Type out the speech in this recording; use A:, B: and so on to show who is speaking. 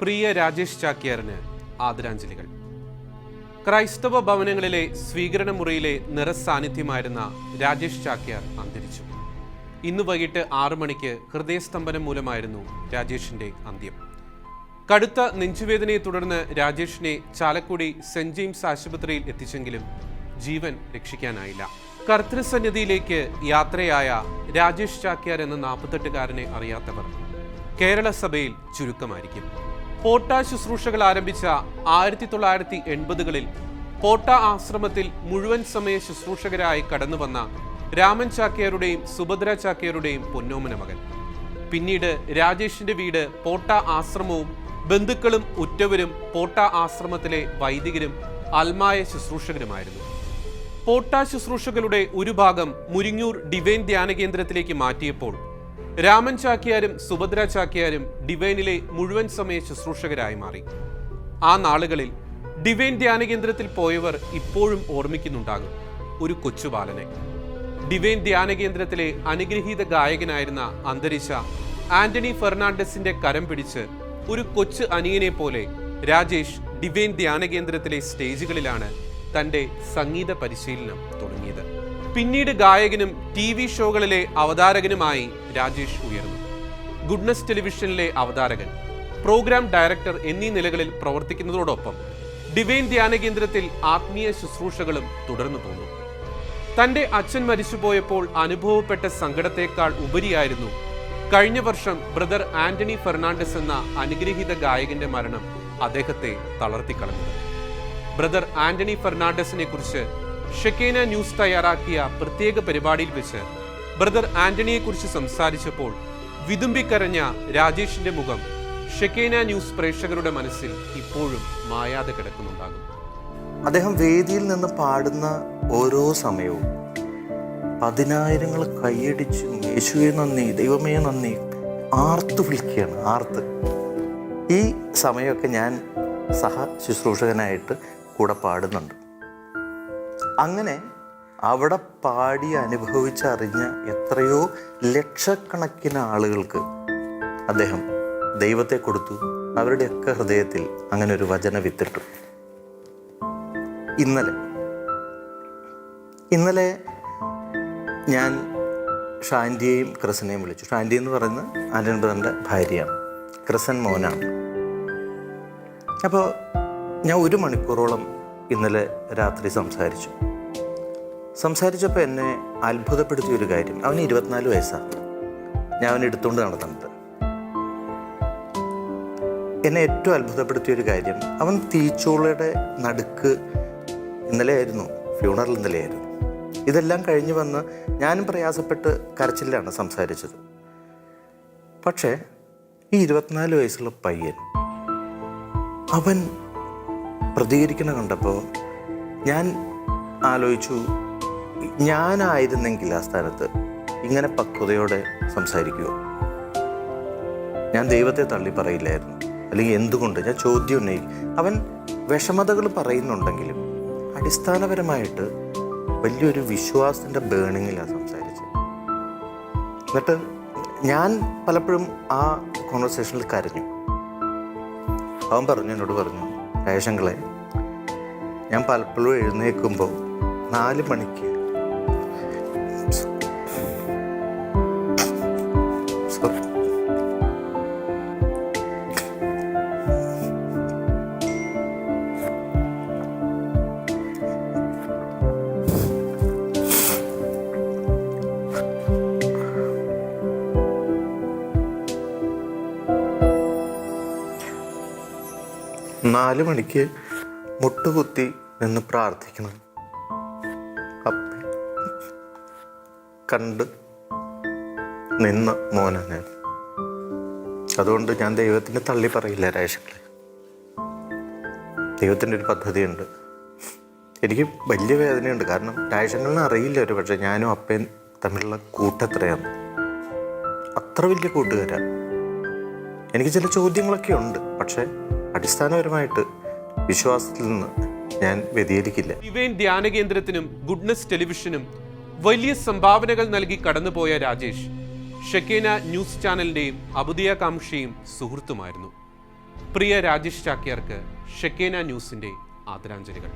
A: പ്രിയ രാജേഷ് ചാക്യാറിന് ആദരാഞ്ജലികൾ. ക്രൈസ്തവ ഭവനങ്ങളിലെ സ്വീകരണ മുറിയിലെ നിറസാന്നിധ്യമായിരുന്ന രാജേഷ് ചാക്യാർ അന്തരിച്ചു. ഇന്ന് വൈകിട്ട് ആറു മണിക്ക് ഹൃദയസ്തംഭനം മൂലമായിരുന്നു രാജേഷിന്റെ അന്ത്യം. കടുത്ത നെഞ്ചുവേദനയെ തുടർന്ന് രാജേഷിനെ ചാലക്കുടി സെന്റ് ജെയിംസ് ആശുപത്രിയിൽ എത്തിച്ചെങ്കിലും ജീവൻ രക്ഷിക്കാനായില്ല. കർത്തൃസന്നിധിയിലേക്ക് യാത്രയായ രാജേഷ് ചാക്യാർ എന്ന നാൽപ്പത്തെട്ടുകാരനെ അറിയാത്തവർ കേരള സഭയിൽ ചുരുക്കമായിരിക്കും. പോട്ട ശുശ്രൂഷകൾ ആരംഭിച്ച ആയിരത്തി തൊള്ളായിരത്തി എൺപതുകളിൽ പോട്ട ആശ്രമത്തിൽ മുഴുവൻ സമയ ശുശ്രൂഷകരായി കടന്നുവന്ന രാമൻ ചാക്യാരുടെയും സുഭദ്ര ചാക്യാരുടെയും പൊന്നോമന മകൻ. പിന്നീട് രാജേഷിന്റെ വീട് പോട്ട ആശ്രമവും ബന്ധുക്കളും ഉറ്റവരും പോട്ട ആശ്രമത്തിലെ വൈദികരും അൽമായ ശുശ്രൂഷകരുമായിരുന്നു. പോട്ട ശുശ്രൂഷകളുടെ ഒരു ഭാഗം മുരിങ്ങൂർ ഡിവൈൻ ധ്യാന കേന്ദ്രത്തിലേക്ക് മാറ്റിയപ്പോൾ രാമൻ ചാക്യാരും സുഭദ്ര ചാക്യാരും ഡിവൈനിലെ മുഴുവൻ സമയ ശുശ്രൂഷകരായി മാറി. ആ നാളുകളിൽ ഡിവൈൻ ധ്യാന കേന്ദ്രത്തിൽ പോയവർ ഇപ്പോഴും ഓർമ്മിക്കുന്നുണ്ടാകും ഒരു കൊച്ചു ബാലനെ. ഡിവൈൻ ധ്യാന കേന്ദ്രത്തിലെ അനുഗ്രഹീത ഗായകനായിരുന്ന അന്തരിച്ച ആന്റണി ഫെർണാണ്ടസിന്റെ കരം പിടിച്ച് ഒരു കൊച്ചു അനിയനെ പോലെ രാജേഷ് ഡിവൈൻ ധ്യാന കേന്ദ്രത്തിലെ സ്റ്റേജുകളിലാണ് തന്റെ സംഗീത പരിശീലനം പിന്നീട് ഗായകനും ടി വി ഷോകളിലെ അവതാരകനുമായി രാജേഷ് ഉയർന്നു. ഗുഡ്നസ് ടെലിവിഷനിലെ അവതാരകൻ പ്രോഗ്രാം ഡയറക്ടർ എന്നീ നിലകളിൽ പ്രവർത്തിക്കുന്നതോടൊപ്പം ഡിവൈൻ ധ്യാന കേന്ദ്രത്തിൽ ആത്മീയ ശുശ്രൂഷകളും തുടർന്നു പോന്നു. തന്റെ അച്ഛൻ മരിച്ചുപോയപ്പോൾ അനുഭവപ്പെട്ട സങ്കടത്തേക്കാൾ ഉപരിയായിരുന്നു കഴിഞ്ഞ വർഷം ബ്രദർ ആന്റണി ഫെർണാണ്ടസ് എന്ന അനുഗ്രഹീത ഗായകന്റെ മരണം അദ്ദേഹത്തെ തളർത്തിക്കളഞ്ഞത്. ബ്രദർ ആന്റണി ഫെർണാണ്ടസിനെ കുറിച്ച് ഷെക്കേന ന്യൂസ് തയ്യാറാക്കിയ പ്രത്യേക പരിപാടിയിൽ വെച്ച് ബ്രദർ ആന്റണിയെക്കുറിച്ച് സംസാരിച്ചപ്പോൾ വിതുമ്പിക്കരഞ്ഞ രാജേഷിന്റെ മുഖം ഷെക്കേന ന്യൂസ് പ്രേക്ഷകരുടെ മനസ്സിൽ ഇപ്പോഴും മായാതെ കിടക്കുന്നുണ്ടാകും.
B: അദ്ദേഹം വേദിയിൽ നിന്ന് പാടുന്ന ഓരോ സമയവും പതിനായിരങ്ങൾ കൈയടിച്ചും യേശുവെ നന്ദി ദൈവമേ നന്ദി ആർത്ത് വിളിക്കുകയാണ് ആർത്ത്. ഈ സമയമൊക്കെ ഞാൻ സഹ ശുശ്രൂഷകനായിട്ട് കൂടെ പാടുന്നുണ്ട്. അങ്ങനെ അവിടെ പാടി അനുഭവിച്ചറിഞ്ഞ എത്രയോ ലക്ഷക്കണക്കിന് ആളുകൾക്ക് അദ്ദേഹം ദൈവത്തെ കൊടുത്തു. അവരുടെയൊക്കെ ഹൃദയത്തിൽ അങ്ങനെ ഒരു വചന വിത്തിട്ടു. ഇന്നലെ ഇന്നലെ ഞാൻ ഷാൻഡിയെയും ക്രിസനെയും വിളിച്ചു. ഷാൻഡി എന്ന് പറയുന്നത് ആന്റൺ ബ്രദറിന്റെ ഭാര്യയാണ്. ക്രിസൻ മോനാണ്. അപ്പോൾ ഞാൻ ഒരു മണിക്കൂറോളം ഇന്നലെ രാത്രി സംസാരിച്ചു. സംസാരിച്ചപ്പോൾ എന്നെ അത്ഭുതപ്പെടുത്തിയ ഒരു കാര്യം. അവന് ഇരുപത്തിനാല് വയസ്സാണ് ഞാൻ അവനെ എടുത്തുകൊണ്ട് നടന്നത് എന്നെ ഏറ്റവും അത്ഭുതപ്പെടുത്തിയ ഒരു കാര്യം അവൻ തീച്ചൂളയുടെ നടുക്ക് ഇന്നലെയായിരുന്നു ഫ്യൂണറൽ ഇന്നലെയായിരുന്നു. ഇതെല്ലാം കഴിഞ്ഞ് വന്ന് ഞാനും പ്രയാസപ്പെട്ട് കരച്ചിലാണ് സംസാരിച്ചത്. പക്ഷേ ഈ ഇരുപത്തിനാല് വയസ്സുള്ള പയ്യൻ അവൻ പ്രതികരിക്കണ കണ്ടപ്പോൾ ഞാൻ ആലോചിച്ചു ഞാനായിരുന്നെങ്കിൽ ആ സ്ഥാനത്ത് ഇങ്ങനെ പക്വതയോടെ സംസാരിക്കുമോ ഞാൻ ദൈവത്തെ തള്ളി പറയില്ലായിരുന്നു. അല്ലെങ്കിൽ എന്തുകൊണ്ട്? ഞാൻ ചോദ്യം ഉന്നയിക്കും. അവൻ വിഷമതകൾ പറയുന്നുണ്ടെങ്കിലും അടിസ്ഥാനപരമായിട്ട് വലിയൊരു വിശ്വാസത്തിന്റെ ബേണിങ്ങിലാണ് സംസാരിച്ചത്. എന്നിട്ട് ഞാൻ പലപ്പോഴും ആ കോൺവെർസേഷനിൽ കരഞ്ഞു. അവൻ പറഞ്ഞു എന്നോട് പറഞ്ഞു രേഷങ്ങളെ ഞാൻ പലപ്പോഴും എഴുന്നേൽക്കുമ്പോൾ നാല് മണിക്ക് നാല് മണിക്ക് മുട്ടുകുത്തി നിന്ന് പ്രാർത്ഥിക്കണം. കണ്ട് നിന്ന് മോനെ ഞാൻ. അതുകൊണ്ട് ഞാൻ ദൈവത്തിന്റെ തള്ളി പറയില്ല രാശങ്ങളെ ദൈവത്തിന്റെ ഒരു പദ്ധതിയുണ്ട്. എനിക്ക് വലിയ വേദനയുണ്ട്. കാരണം രാശങ്ങളിനെ അറിയില്ല ഒരു പക്ഷേ ഞാനും അപ്പയും തമ്മിലുള്ള കൂട്ടത്രയാണ് അത്ര വലിയ കൂട്ടുകാരാണ് എനിക്ക് ചില ചോദ്യങ്ങളൊക്കെ ഉണ്ട്. പക്ഷേ അടിസ്ഥാനപരമായിട്ട് വിശ്വാസത്തിൽ നിന്ന് ഞാൻ വ്യതിചലിക്കില്ല.
A: ഇവൻ ധ്യാന കേന്ദ്രത്തിനും ഗുഡ്നസ് ടെലിവിഷനും വലിയ സംഭാവനകൾ നൽകി കടന്നുപോയ രാജേഷ് ഷെക്കേന ന്യൂസ് ചാനലിന്റെയും അബുദിയാകാംക്ഷയും സുഹൃത്തുമായിരുന്നു. പ്രിയ രാജേഷ് ചാക്യാർക്ക് ഷെക്കേന ന്യൂസിന്റെ ആദരാഞ്ജലികൾ.